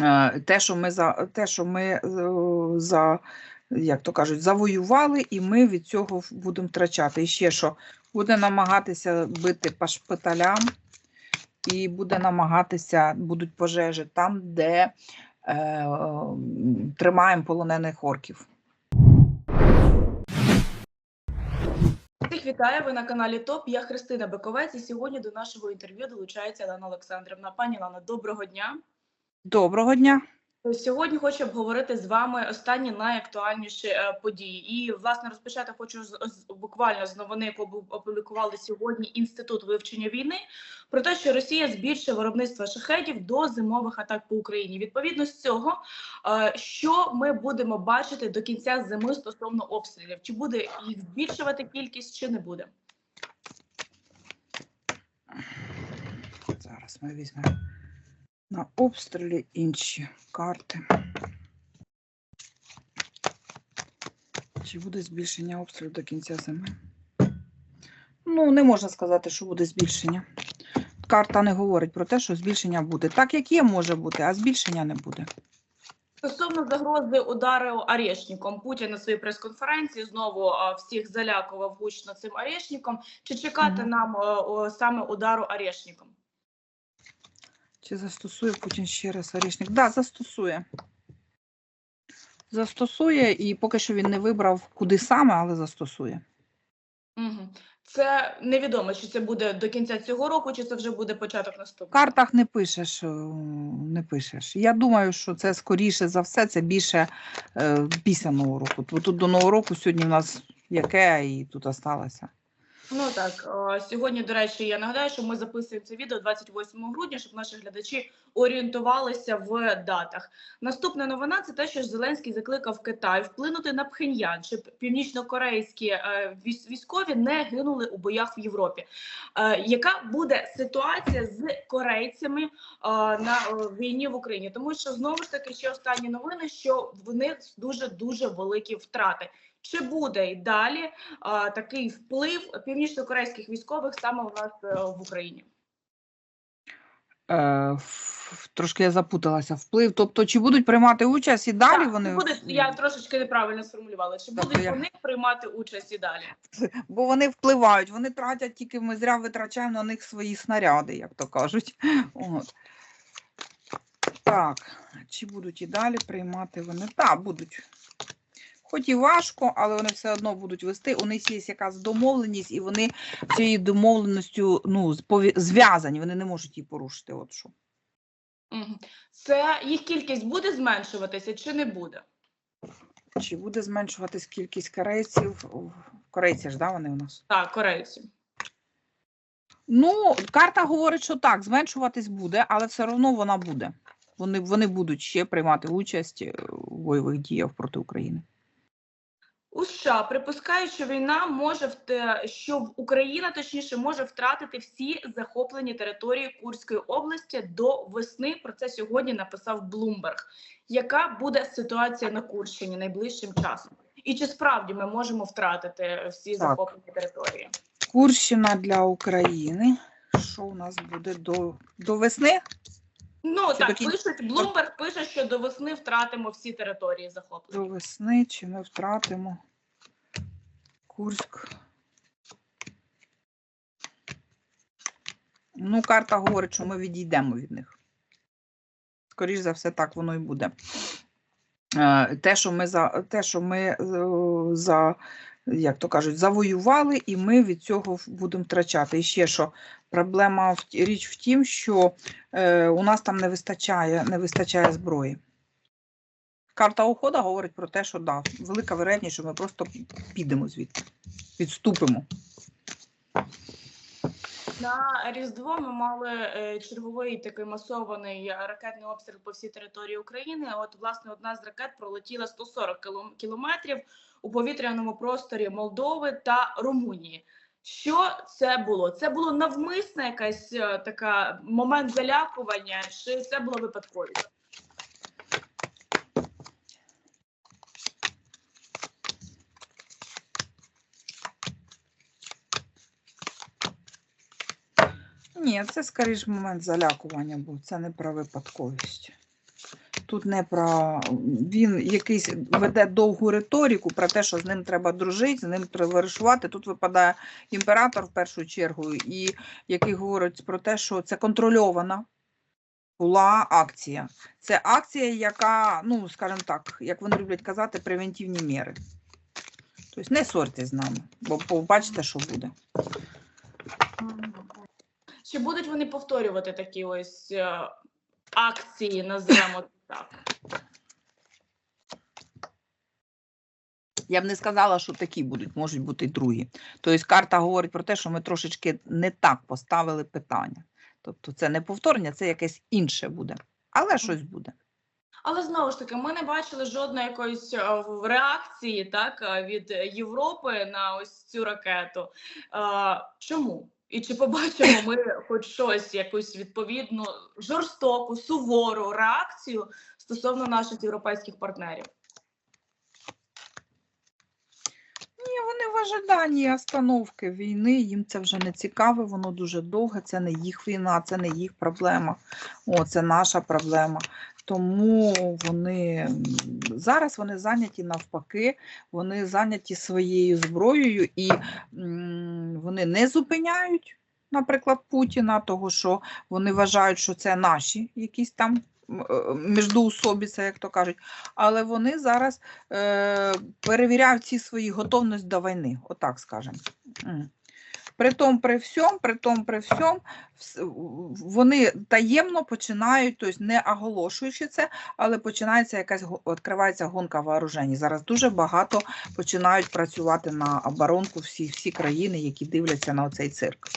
Е, Те, що ми за те, що ми е, за як то кажуть, завоювали, і ми від цього будемо втрачати. І ще що буде намагатися бити по шпиталям, і буде намагатися, будуть пожежі там, де е, тримаємо полонених орків. Всіх вітаю. Ви на каналі ТОП. Я Христина Бековець. І сьогодні до нашого інтерв'ю долучається Лана Олександрівна. Пані Лана, доброго дня. Доброго дня. Сьогодні хочу обговорити з вами останні найактуальніші е, події. І власне розпочати хочу з, з- буквально з новини, яку опублікували сьогодні інститут вивчення війни, про те, що Росія збільшує виробництво шахедів до зимових атак по Україні. Відповідно з цього, е, що ми будемо бачити до кінця зими стосовно обстрілів? Чи буде їх збільшувати кількість, чи не буде? Зараз ми візьмемо на обстрілі інші карти. Чи буде збільшення обстрілів до кінця зими? Ну, не можна сказати, що буде збільшення. Карта не говорить про те, що збільшення буде. Так, як є, може бути, а збільшення не буде. Стосовно загрози удару Орешником, Путін на своїй прес-конференції знову всіх залякував гучно цим Орешником. Чи чекати Мгм. нам о, саме удару Орешником? Чи застосує Путін ще раз орішник? Так, да, застосує. Застосує, і поки що він не вибрав, куди саме, але застосує. Угу. Це невідомо, чи це буде до кінця цього року, чи це вже буде початок В наступного. картах не пишеш, е, не пишеш. Я думаю, що це скоріше за все, це більше е, після Нового року. Тут до Нового року сьогодні в нас яке і тут осталося. Ну так сьогодні, до речі, я нагадаю, що ми записуємо це відео 28 грудня, щоб наші глядачі орієнтувалися в датах. Наступна новина це те, що Зеленський закликав Китай вплинути на Пхеньян, щоб північнокорейські е, військ- військові не гинули у боях в Європі. Е, яка буде ситуація з корейцями на е, війні в Україні? Тому що знову ж таки ще останні новини, що в них дуже дуже великі втрати. Чи буде й далі а, такий вплив північно-корейських військових саме у нас е, в Україні. Е, трошки я запуталася. Вплив. Тобто, чи будуть приймати участь і далі Так, вони. будуть, я трошечки неправильно сформулювала. Чи Тобто будуть я- вони приймати участь і далі? Бо вони впливають, вони тратять тільки ми зря витрачаємо на них свої снаряди, як то кажуть. От. Так, чи будуть і далі приймати вони? Так, будуть. Хоч і важко, але вони все одно будуть вести. У них є якась домовленість, і вони цією домовленістю ну, зв'язані, вони не можуть її порушити. От що. Це їх кількість буде зменшуватися чи не буде? Чи буде зменшуватись кількість корейців? Корейці ж, да, вони у нас? Так, корейці. Ну, карта говорить, що так, зменшуватись буде, але все одно вона буде. Вони, вони будуть ще приймати участь у бойових діях проти України. У США припускають, що війна може що в- Україна точніше може втратити всі захоплені території Курської області до весни. Про це сьогодні написав Блумберг. Яка буде ситуація на Курщині найближчим часом? І чи справді ми можемо втратити всі Так. захоплені території? Курщина для України. Що у нас буде до, до весни? Ну так до пишуть. Блумберг пише, що до весни втратимо всі території захоплені. До весни чи ми втратимо Курськ? Ну, карта говорить, що ми відійдемо від них. Скоріш за все, так воно і буде. Е, Те, що ми за те, що ми е, за, як то кажуть, завоювали, і ми від цього будемо втрачати. І ще що проблема в річ в тім, що е, у нас там не вистачає, не вистачає зброї. Карта ухода говорить про те, що да, велика вероятність, що ми просто підемо звідти, відступимо. На Різдво ми мали е, черговий такий масований ракетний обстріл по всій території України. От, власне, одна з ракет пролетіла 140 кілом- кілометрів у повітряному просторі Молдови та Румунії. Що це було? Це було навмисна якась е, така момент залякування, чи це було випадковість? Ні, це скоріш момент залякування був, це не про випадковість. тут не про він якийсь веде довгу риторику про те, що з ним треба дружити, з ним треба вирішувати. Тут випадає імператор в першу чергу, і який говорить про те, що це контрольована була акція. Це акція, яка, ну скажімо так, як вони люблять казати, превентивні міри. Тобто не ссорьтесь з нами, бо побачите, що буде. Чи будуть вони повторювати такі ось е, акції, називаємо так? Я б не сказала, що такі будуть, можуть бути й другі. Тобто карта говорить про те, що ми трошечки не так поставили питання. Тобто це не повторення, це якесь інше буде. Але щось буде. Але знову ж таки, ми не бачили жодної якоїсь е, реакції так е, від Європи на ось цю ракету. Чому? І чи побачимо ми хоч щось, якусь відповідну жорстоку, сувору реакцію стосовно наших європейських партнерів? Ні, вони в ожиданні остановки війни, їм це вже не цікаво, воно дуже довге, це не їх війна, це не їх проблема, О, це наша проблема. Тому вони зараз вони зайняті навпаки, вони зайняті своєю зброєю і вони не зупиняють, наприклад, Путіна, того що вони вважають, що це наші якісь там м, е, міждоусобіця, як то кажуть, але вони зараз е, перевіряють ці свої готовність до війни, отак скажемо. При тому, при всьому, при тому, при всьому, вс- вони таємно починають, тобто не оголошуючи це, але починається якась відкривається гонка вооружень. Зараз дуже багато починають працювати на оборонку всі, всі країни, які дивляться на цей цирк.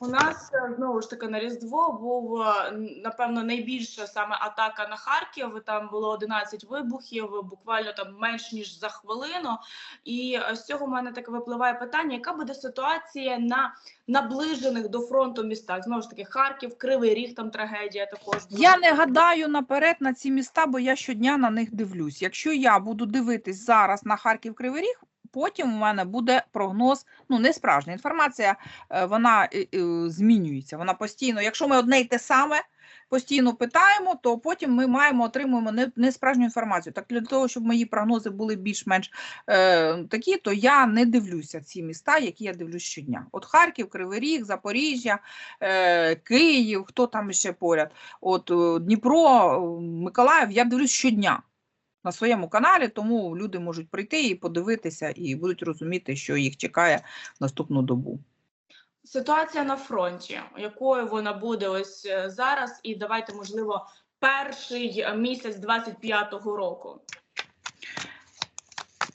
У нас е, знову ж таки на Різдво був е, напевно найбільша саме атака на Харків. Там було 11 вибухів, буквально там менш ніж за хвилину. І е, з цього в мене таке випливає питання: яка буде ситуація на наближених до фронту містах? Знову ж таки, Харків, Кривий Ріг, там трагедія також. була. Я не гадаю наперед на ці міста, бо я щодня на них дивлюсь. Якщо я буду дивитись зараз на Харків Кривий Ріг, потім у мене буде прогноз, ну не справжня інформація, е, вона е, е, змінюється. Вона постійно, якщо ми одне й те саме постійно питаємо, то потім ми маємо отримуємо не, справжню інформацію. Так для того, щоб мої прогнози були більш-менш е, такі, то я не дивлюся ці міста, які я дивлюсь щодня. От Харків, Кривий Ріг, Запоріжжя, е, Київ, хто там ще поряд. От Дніпро, Миколаїв, я дивлюсь щодня на своєму каналі, тому люди можуть прийти і подивитися, і будуть розуміти, що їх чекає наступну добу. Ситуація на фронті, якою вона буде ось е, зараз, і давайте, можливо, перший місяць 25-го року.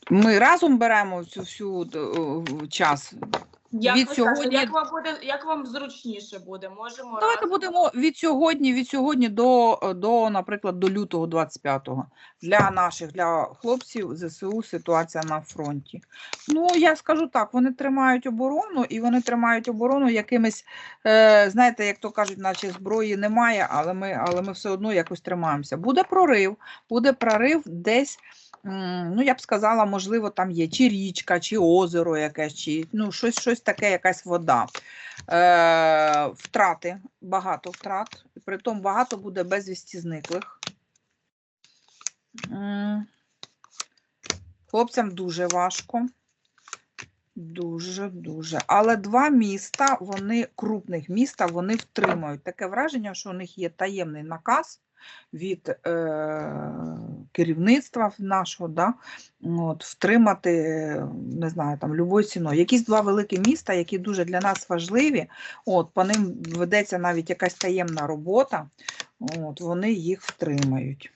Ми разом беремо цю всю е, час. Як Від ви сьогодні- як вам буде, як вам зручніше буде? Можемо Давайте разом? будемо від сьогодні, від сьогодні до, до, наприклад, до лютого 25-го. Для наших, для хлопців ЗСУ ситуація на фронті. Ну, я скажу так, вони тримають оборону, і вони тримають оборону якимись, е, знаєте, як то кажуть, наче зброї немає, але ми, але ми все одно якось тримаємося. Буде прорив, буде прорив десь. Ну, я б сказала, можливо, там є чи річка, чи озеро якесь, чи ну, щось, щось таке, якась вода. Е, втрати, багато втрат, і при тому багато буде безвісті зниклих. Хлопцям дуже важко. Дуже, дуже. Але два міста, вони крупних міста, вони втримають. Таке враження, що у них є таємний наказ від е, керівництва нашого, да, от, втримати, не знаю, там, любою ціною. Якісь два великі міста, які дуже для нас важливі, от, по ним ведеться навіть якась таємна робота, от, вони їх втримають.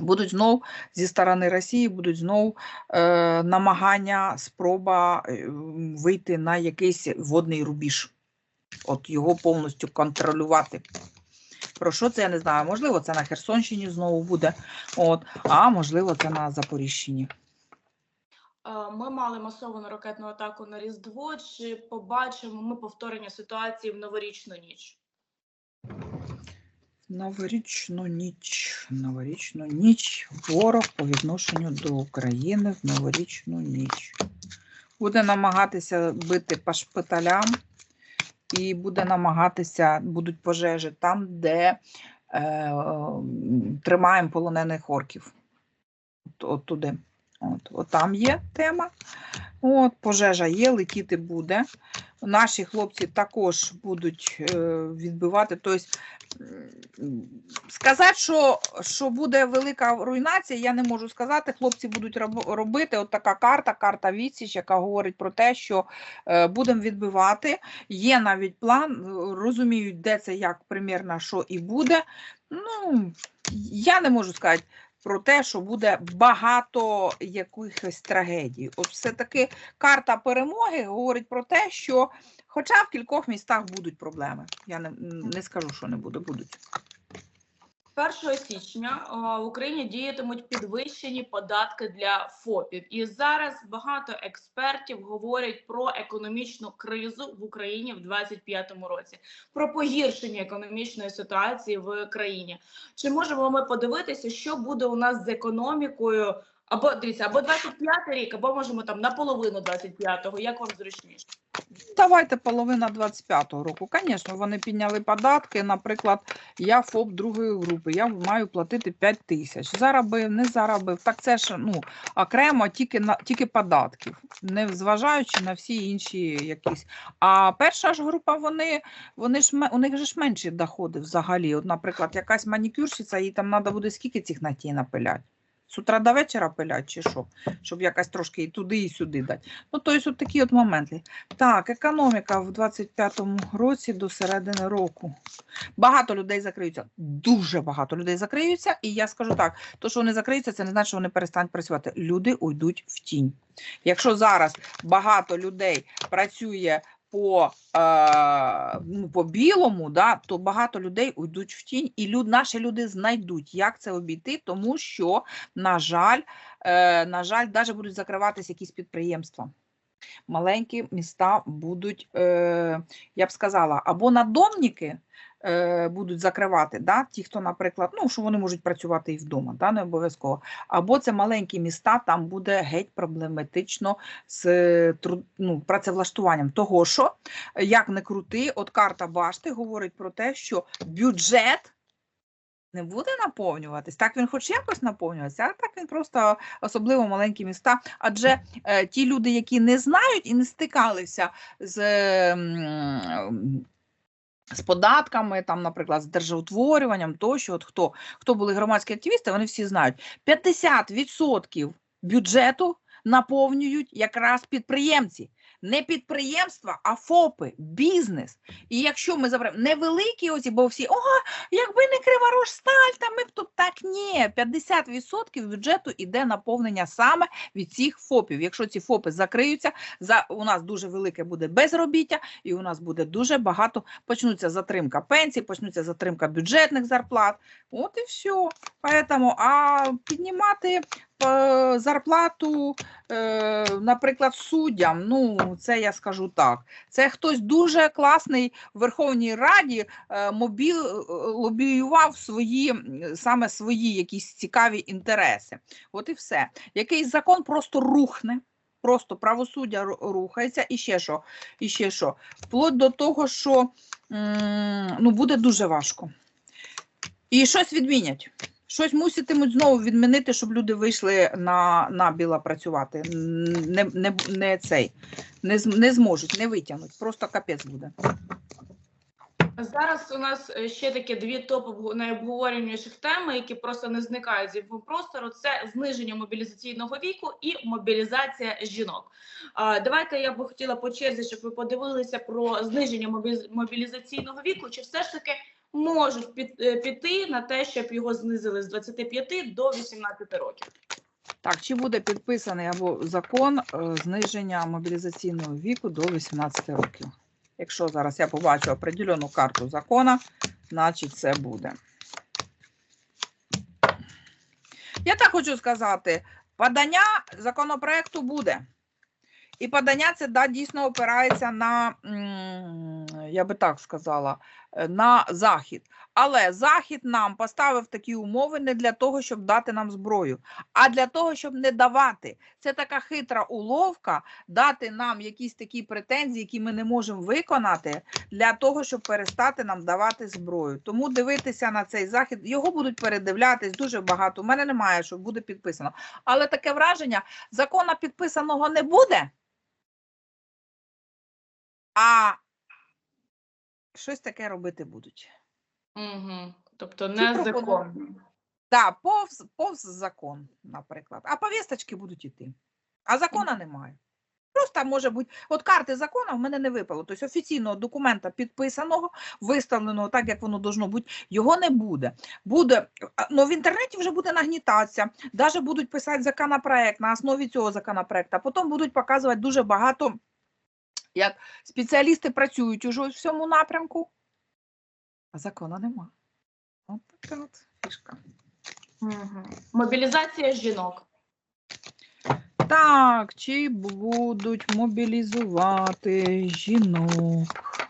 Будуть знов зі сторони Росії, будуть знов е, намагання, спроба е, вийти на якийсь водний рубіж, от його повністю контролювати. Про що це я не знаю. Можливо, це на Херсонщині знову буде, от, а можливо, це на Запоріжчині. Е, Ми мали масовану ракетну атаку на Різдво. Чи побачимо ми повторення ситуації в новорічну ніч? Новорічну ніч. Новорічну ніч. Ворог по відношенню до України в новорічну ніч. Буде намагатися бити по шпиталям і буде намагатися, будуть пожежі там, де е, е тримаємо полонених орків. От, от туди. От, от там є тема. От, пожежа є, летіти буде. Наші хлопці також будуть е, відбивати. Тобто, сказати, що, що буде велика руйнація, я не можу сказати. Хлопці будуть робити. От така карта, карта відсіч, яка говорить про те, що е, будемо відбивати. Є навіть план, розуміють, де це, як примірно, що і буде. Ну, я не можу сказати про те, що буде багато якихось трагедій. От все-таки карта перемоги говорить про те, що хоча в кількох містах будуть проблеми. Я не, не скажу, що не буде, будуть. 1 січня в Україні діятимуть підвищені податки для ФОПів, і зараз багато експертів говорять про економічну кризу в Україні в 2025 році, про погіршення економічної ситуації в країні. Чи можемо ми подивитися, що буде у нас з економікою? Або дивіться, або 25 рік, або можемо там наполовину 25-го, як вам зручніше? Давайте половина 25-го року. Звісно, вони підняли податки. Наприклад, я ФОП другої групи, я маю платити 5 тисяч. Заробив, не заробив. Так це ж ну, окремо тільки на тільки податків, не зважаючи на всі інші якісь. А перша ж група, вони, вони ж у них же ж менші доходи взагалі. От, наприклад, якась манікюрщиця, їй там треба буде скільки цих ногтей напиляти. З утра до вечора пилять чи що, щоб якась трошки і туди, і сюди дати. Ну, тобто, от такі от моменти. Так, економіка в 25-му році до середини року. Багато людей закриються. Дуже багато людей закриються. І я скажу так: то, що вони закриються, це не значить, що вони перестануть працювати. Люди уйдуть в тінь. Якщо зараз багато людей працює по, е, ну, по білому, да, то багато людей уйдуть в тінь, і люд, наші люди знайдуть, як це обійти, тому що, на жаль, е, на жаль, навіть будуть закриватися якісь підприємства. Маленькі міста будуть, е, я б сказала, або надомники е, будуть закривати, да, ті, хто, наприклад, ну, що вони можуть працювати і вдома, да, не обов'язково. Або це маленькі міста, там буде геть проблематично з е, ну, працевлаштуванням. Того, що, е, як не крути, от карта башти говорить про те, що бюджет. Не буде наповнюватись, так він хоч якось наповнюватися, а так він просто особливо маленькі міста. Адже е, ті люди, які не знають і не стикалися з, м, з податками, там, наприклад, з державотворюванням тощо, от хто, хто були громадські активісти, вони всі знають, 50% бюджету наповнюють якраз підприємці. Не підприємства, а ФОПи, бізнес. І якщо ми заберемо невеликі оці, бо всі, о, якби не Криворожсталь, там ми б тут так ні. 50% бюджету йде наповнення саме від цих ФОПів. Якщо ці ФОПи закриються, за у нас дуже велике буде безробіття, і у нас буде дуже багато. Почнуться затримка пенсій, почнуться затримка бюджетних зарплат. От і все. Поэтому, а піднімати зарплату, е, наприклад, суддям, ну це я скажу так. Це хтось дуже класний в Верховній Раді е, мобі, е, лобіював свої саме свої якісь цікаві інтереси. От і все. Якийсь закон просто рухне. Просто правосуддя рухається, і ще що, і ще що. Вплоть до того, що ну, буде дуже важко. І щось відмінять. Щось муситимуть знову відмінити, щоб люди вийшли на, на біла працювати. Не, не, не цей, не, не зможуть, не витягнуть. Просто капець буде. Зараз у нас е, ще такі дві топ найобговорюваніших теми, які просто не зникають з інфопростору. Це зниження мобілізаційного віку і мобілізація жінок. Давайте я би хотіла по черзі, щоб ви подивилися про зниження мобілізаційного віку. Чи все ж таки можуть е, піти на те, щоб його знизили з 25 до 18 років? Так, чи буде підписаний або закон е, зниження мобілізаційного віку до 18 років? Якщо зараз я побачу определену карту закона, значить це буде. Я так хочу сказати, подання законопроекту буде. І подання це да, дійсно опирається на я би так сказала, е, на захід. Але захід нам поставив такі умови не для того, щоб дати нам зброю, а для того, щоб не давати. Це така хитра уловка дати нам якісь такі претензії, які ми не можемо виконати, для того, щоб перестати нам давати зброю. Тому дивитися на цей захід, його будуть передивлятись дуже багато. У мене немає, що буде підписано. Але таке враження: закона підписаного не буде. А щось таке робити будуть. Угу. Тобто незаконно. пропонують. Так, повз, повз закон, наприклад. А повісточки будуть йти. А закона немає. Просто може бути, от карти закону в мене не випало. Тобто офіційного документа підписаного, виставленого так, як воно должно бути, його не буде. Буде, ну в інтернеті вже буде нагнітатися, навіть будуть писати законопроект на основі цього законопроекту, а потім будуть показувати дуже багато, як спеціалісти працюють уже в цьому напрямку, а закону нема. От така от фішка. Угу. Мобілізація жінок. Так, чи будуть мобілізувати жінок?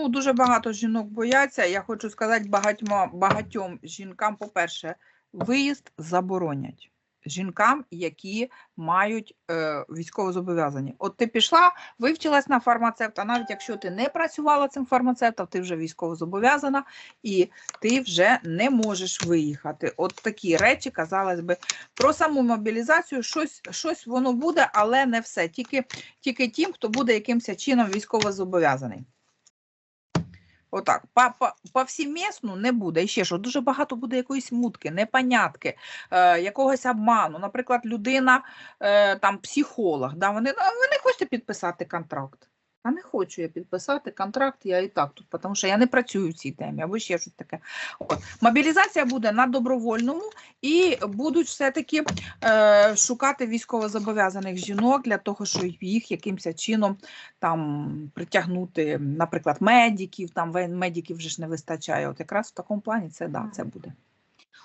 Ну, дуже багато жінок бояться. Я хочу сказати багатьма, багатьом жінкам, по-перше, виїзд заборонять. Жінкам, які мають е, військове зобов'язання. От ти пішла, вивчилась на фармацевта, навіть якщо ти не працювала цим фармацевтом, ти вже військово зобов'язана і ти вже не можеш виїхати. От такі речі, казалось би, про саму мобілізацію щось, щось воно буде, але не все. Тільки, тільки тим, хто буде якимось чином військово зобов'язаний. Отак, по, по, повсімісно не буде. І ще що, дуже багато буде якоїсь мутки, непонятки, е, якогось обману. Наприклад, людина, е, там, психолог, да, вони, «А ви не підписати контракт? А не хочу я підписати контракт, я і так тут, тому що я не працюю в цій темі, або ще щось таке. От. Мобілізація буде на добровольному і будуть все-таки е, шукати військовозобов'язаних жінок для того, щоб їх якимось чином там притягнути, наприклад, медиків, там медиків вже ж не вистачає. От якраз в такому плані це да, це буде.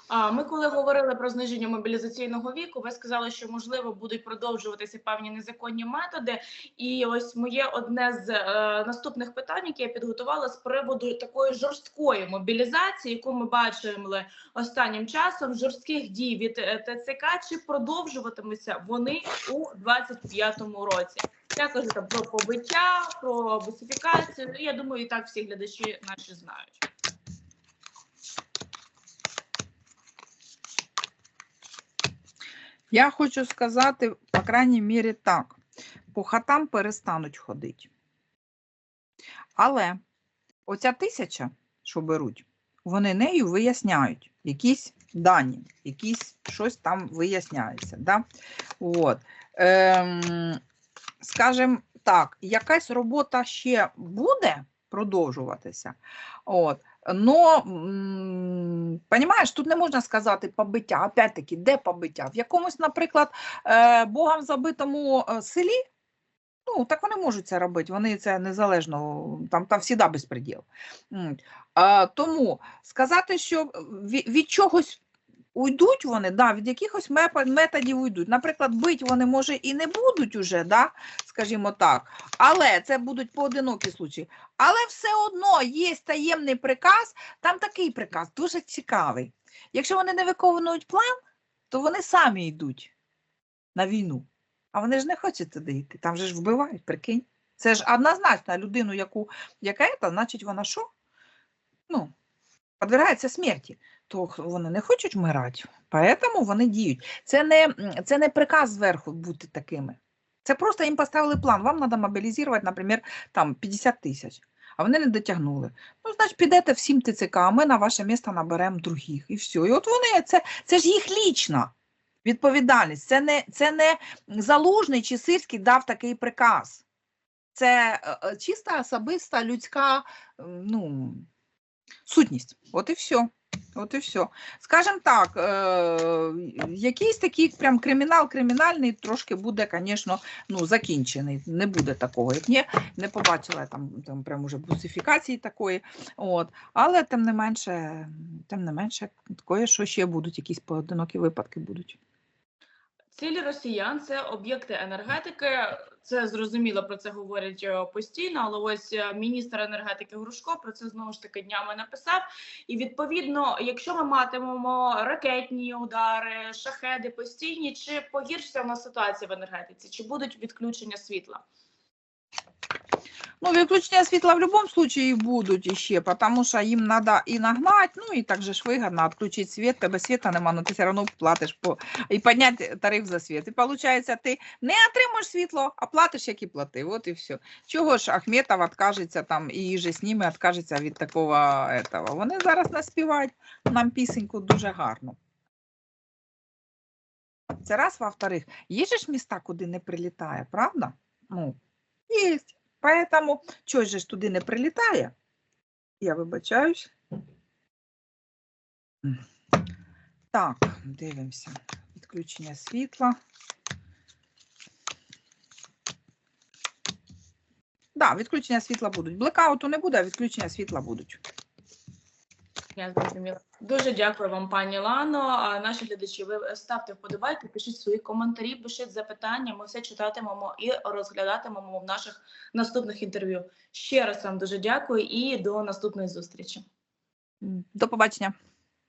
Ми коли говорили про зниження мобілізаційного віку, ви сказали, що можливо будуть продовжуватися певні незаконні методи. І ось моє одне з е, наступних питань, яке я підготувала з приводу такої жорсткої мобілізації, яку ми бачили останнім часом, жорстких дій від е, ТЦК, чи продовжуватимуться вони у 25-му році? Я кажу там про побиття, про бусифікацію. Я думаю, і так всі глядачі наші знають. Я хочу сказати, по крайній мірі, так, по хатам перестануть ходити. Але оця тисяча, що беруть, вони нею виясняють якісь дані, якісь щось там виясняється. Да? От. Ем, скажімо так, якась робота ще буде продовжуватися. От. Но, понимаєш, тут не можна сказати побиття. Опять-таки, де побиття? В якомусь, наприклад, е, богам забитому е, селі, ну, так вони можуть це робити, вони це незалежно, там, там всіда безпреділ. Тому сказати, що від чогось уйдуть вони, да, від якихось методів уйдуть. Наприклад, бить вони, може, і не будуть уже, да, скажімо так, але це будуть поодинокі случаї. Але все одно є таємний приказ, там такий приказ дуже цікавий. Якщо вони не виконують план, то вони самі йдуть на війну. А вони ж не хочуть туди йти. Там же ж вбивають, прикинь. Це ж однозначно людину, яку, яка це, значить вона що? Ну, подвергається смерті. То вони не хочуть вмирати, поэтому вони діють. Це не, це не приказ зверху бути такими. Це просто їм поставили план. Вам треба мобілізувати, наприклад, там 50 тисяч. А вони не дотягнули. Ну, значить, підете всім ТЦК, а ми на ваше місце наберемо других. І все. І от вони, це, це ж їх лічна відповідальність. Це не, це не залужний чи сирський дав такий приказ. Це е, е, чиста особиста людська ну, сутність. От і все. От і все. Скажем так, е, якийсь такий прям кримінал кримінальний трошки буде, звісно, ну, закінчений. Не буде такого, як ні, не побачила там, там прям уже бусифікації такої. От. Але тим не менше, тим не менше, такое, що ще будуть, якісь поодинокі випадки будуть. Цілі росіян це об'єкти енергетики. Це зрозуміло про це говорять е, постійно. Але ось е, міністр енергетики Грушко про це знову ж таки днями написав. І відповідно, якщо ми матимемо ракетні удари, шахеди постійні, чи погіршиться в нас ситуація в енергетиці, чи будуть відключення світла? Ну, відключення світла в будь-якому випадку будуть іще, тому що їм треба і нагнати, ну і так же ж вигідно відключити світ, тебе світа нема, але ти все одно платиш по і підняти тариф за світ. І виходить, ти не отримаєш світло, а платиш, як і платив. От і все. Чого ж Ахметов відкажеться там і же з ними відкажеться від такого этого. Вони зараз наспівають нам пісеньку дуже гарно. Це раз, во-вторых, є ж міста, куди не прилітає, правда? Ну, є. Поэтому чого ж туди не прилітає? Я вибачаюсь. Так, дивимося. Відключення світла. Да, відключення світла будуть. Блекауту не буде, а відключення світла будуть. Я зрозуміла. Дуже дякую вам, пані Лано. А наші глядачі, ви ставте вподобайки, пишіть свої коментарі, пишіть запитання. Ми все читатимемо і розглядатимемо в наших наступних інтерв'ю. Ще раз вам дуже дякую і до наступної зустрічі. До побачення.